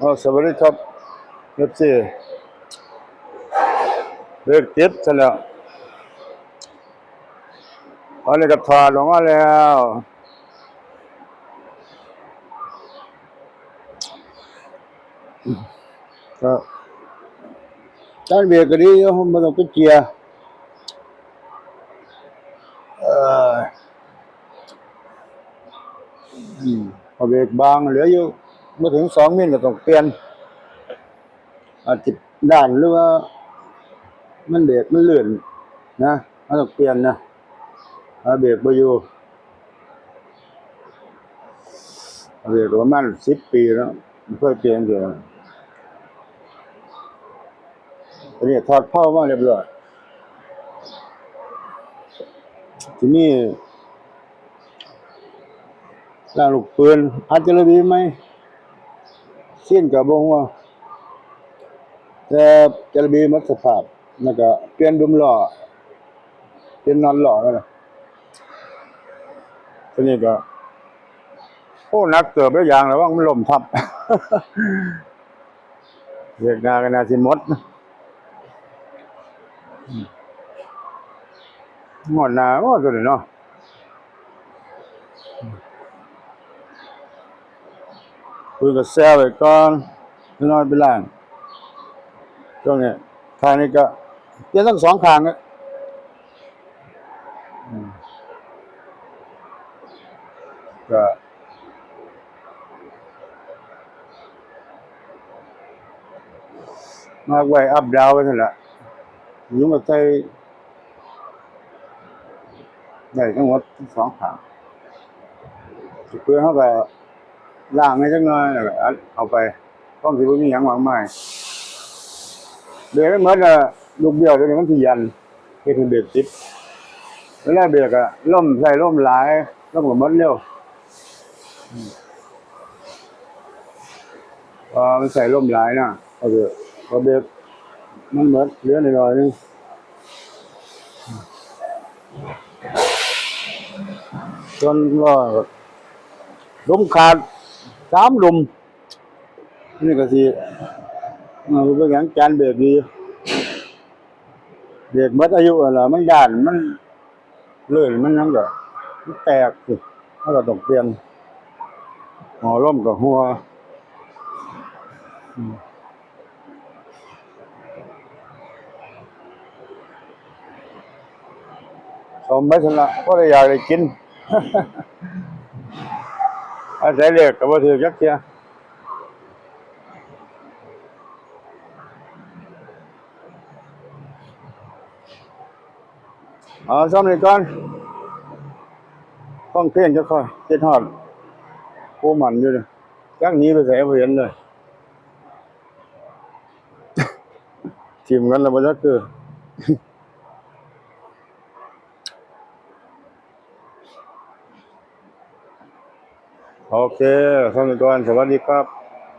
เอ๋อสวัสดีครับเอฟซีเลิกติดซะแล้วอันนี้ก็ถอดออกมาแล้วก็จานเบียร์ก็ดีอยู่ไม่ต้องไปเกียร์เอออืมพอเบรกบางเหลืออยู่ ม่ถึงสองมิลก็ต้องเปลี่ยน อาจจะด้านหรือว่า มันเบรกมันเลื่อนนะมันต้องเปลี่ยนนะถ้าเบรกไปอยู่เบรกประมาณสิบปีแล้วไม่เคยเปลี่ยนเดียวตอนนี้ถอดเผ้ามาเรียบร้อยทีนี้ล่างลูกปืนอาจจะระบีไหม ส้นกับบงว่าแต่จระบีมัดสภาพแล้วก็เปลี่ยนดุมหล้อเปลี่ยนนอนหล้อแล้วนะทีนี้ก็โอ้นักเกือบแล้วอย่างแล้วว่ามันล่มทับเรียกงากันนาสิมดนะอืมหมดหนาโอ้ตัวนี้เนาะ คุยกับแซวไปก่อนพี่น้อนไปล่างช่วงนี้ทางนี้ก็เปลี่ยนทั้งสองทางอะก็มาไว้อัพดาวไว้ท่านั้นแหละยุ่งกับใจได้ทั้งหมดสองทางเพื่อเขาก็ ล่างให้จังหน่อยแล้วก็อัดเอาไปต้องสิบ่มีหยังหวังใหม่เบรกไม่เหมือนอะลูกเบี้ยวตัวนี้มันที่ยันเฮ็ดให้เบรกติดเวลาเบรกอะล่มใส่ล่มหลายล่มก็หมดเร็วพอมันใส่ล่มหลายนะก็คือพอเบรกมันหมดเหลือหน่อยนึงจนว่าล้มขาด สามลุม นี่ก็สิมันเป็นอย่างจานเบรกดีเด็กหมดอายุอะล่ะมันย่านมันเลื่อนมันยังก็มันแตกสิมันก็ต้องเปลี่ยนหอล่มกับหัวอืมสมไปสละก็ได้อยากได้กิน อาศัยเล็กกับว่าถือจักเทียเอาซ้ำนี่ก่อนต้องเพ่งจะค่อยเจ็ดหอด โอ้มันอยู่เลยยักหนี้ไปใส่บ่เห็นเลยทีมกันแล้วบ่จักคือโอเคซ้ำนี่ก่อนสวัสดีครับ